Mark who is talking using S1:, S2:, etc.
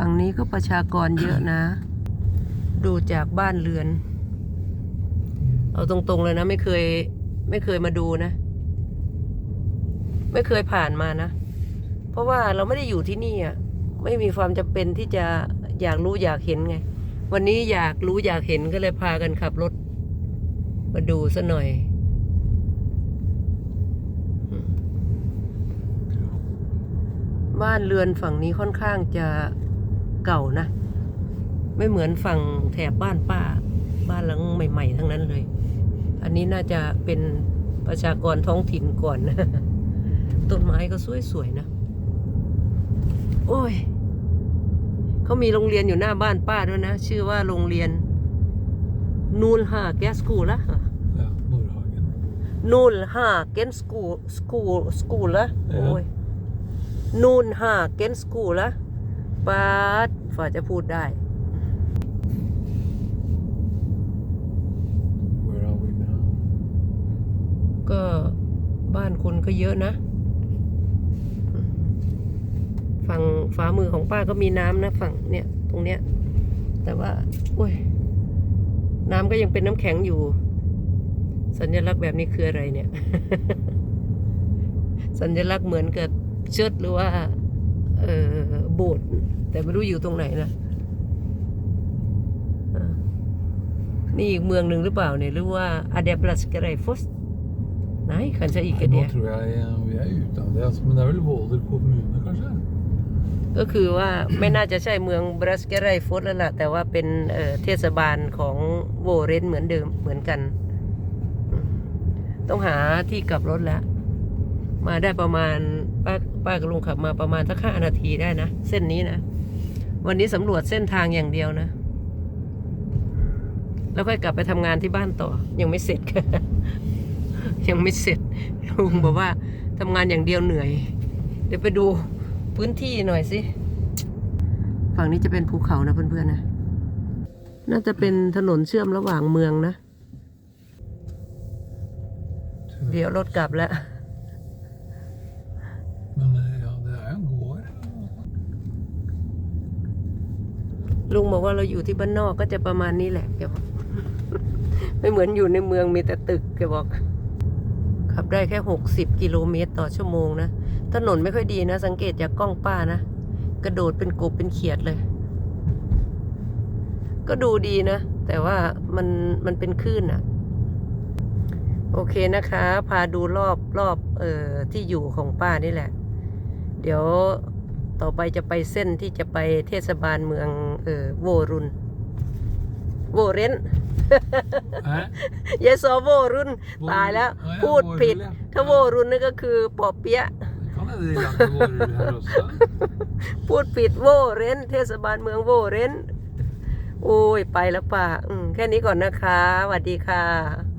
S1: ฝั่งนี้ก็ประชากรเยอะนะ ดูจากบ้านเรือน เอาตรงๆเลยนะไม่เคย ไม่เคยมาดูนะ ไม่เคยผ่านมานะ เพราะว่าเราไม่ได้อยู่ที่นี่อะ ไม่มีความจำเป็นที่จะอยากรู้อยากเห็นไง วันนี้อยากรู้อยากเห็นก็เลยพากันขับรถ มาดูซะหน่อยบ้านเรือนฝั่งนี้ค่อนข้างจะ เก่านะ ไม่เหมือนฝั่งแถบบ้านป้า บ้านหลังใหม่ ๆ ทั้งนั้นเลย อันนี้น่าจะเป็นประชากรท้องถิ่นก่อนนะต้นไม้ก็สวยๆนะ โอ้ยเขามีโรงเรียนอยู่หน้าบ้านป้าด้วยนะ ชื่อว่าโรงเรียน นูนฮาแกสคูละ
S2: Ja, Norrhagen.
S1: นูนฮาเกนสคูสคูสคูละ
S2: เออ
S1: โอ้ยนูนฮาเกนสคูละ ปาดฝ่าจะพูดได้
S2: Where are we now?
S1: ก็บ้านคนก็เยอะนะ ฝั่งฝามือของป้าก็มีน้ำนะ ฝั่งเนี่ย ตรงเนี้ย แต่ว่าโอ้ย น้ำก็ยังเป็นน้ำแข็งอยู่ สัญลักษณ์แบบนี้คืออะไรเนี่ย สัญลักษณ์เหมือนกับเชิดหรือว่าเออ โบสถ์แต่ไม่รู้อยู่ตรงไหนนะอ่านี่อีกเมืองหนึ่งหรือเปล่าเนี่ยหรือว่าอาเดบลัสกไรฟอสไหนขันจะอีก
S2: Nei,
S1: กัน
S2: nå
S1: เนี่ย
S2: tror jeg eh, vi er ute av det. Altså, men det er vel Våler kommune, kanskje?
S1: ก็คือว่าไม่น่าจะใช่เมืองบรัสเกไรฟอสแล้วล่ะ แต่ว่าเป็นเอ่อเทศบาลของโวเรนเหมือนเดิมเหมือนกันอืมต้องหาที่กลับรถแล้ว มาได้ประมาณป้าป้ากับลุงขับมาประมาณสักห้านาทีได้นะ เส้นนี้นะ วันนี้สำรวจเส้นทางอย่างเดียวนะ แล้วค่อยกลับไปทำงานที่บ้านต่อ ยังไม่เสร็จยังไม่เสร็จลุงบอกว่าทำงานอย่างเดียวเหนื่อย เดี๋ยวไปดูพื้นที่หน่อยสิฝั่งนี้จะเป็นภูเขานะเพื่อนๆนะ น่าจะเป็นถนนเชื่อมระหว่างเมืองนะ เดี๋ยวรถกลับแล้ว ลุงบอกว่าเราอยู่ที่บ้านนอกก็จะประมาณนี้แหละแกบอกไม่เหมือนอยู่ในเมืองมีแต่ตึกแกบอกขับได้แค่หกสิบกิโลเมตรต่อชั่วโมงนะถนนไม่ค่อยดีนะ สังเกตจากกล้องป้านะกระโดดเป็นกบเป็นเขียดเลย ก็ดูดีนะ แต่ว่ามันมันเป็นคลื่นอะโอเคนะคะ พาดูรอบรอบเอ่อที่อยู่ของป้านี่แหละ เดี๋ยว ต่อไปจะไปเส้นที่จะไปเทศบาลเมืองเอ่อโวรุนโวเรน
S2: Hæ?
S1: ยายซอโวรุนตายแล้ว
S2: Å ja,
S1: พูดผิด
S2: Vårrull, ja.
S1: ถ้าโวรุนนี่ก็คือปอเปี๊ยะ
S2: Kan hende de lager vårrull her også.
S1: พูดผิดโวเรนเทศบาลเมืองโวเรนโอ้ยไปแล้วป่ะอืมแค่นี้ก่อนนะคะสวัสดีค่ะ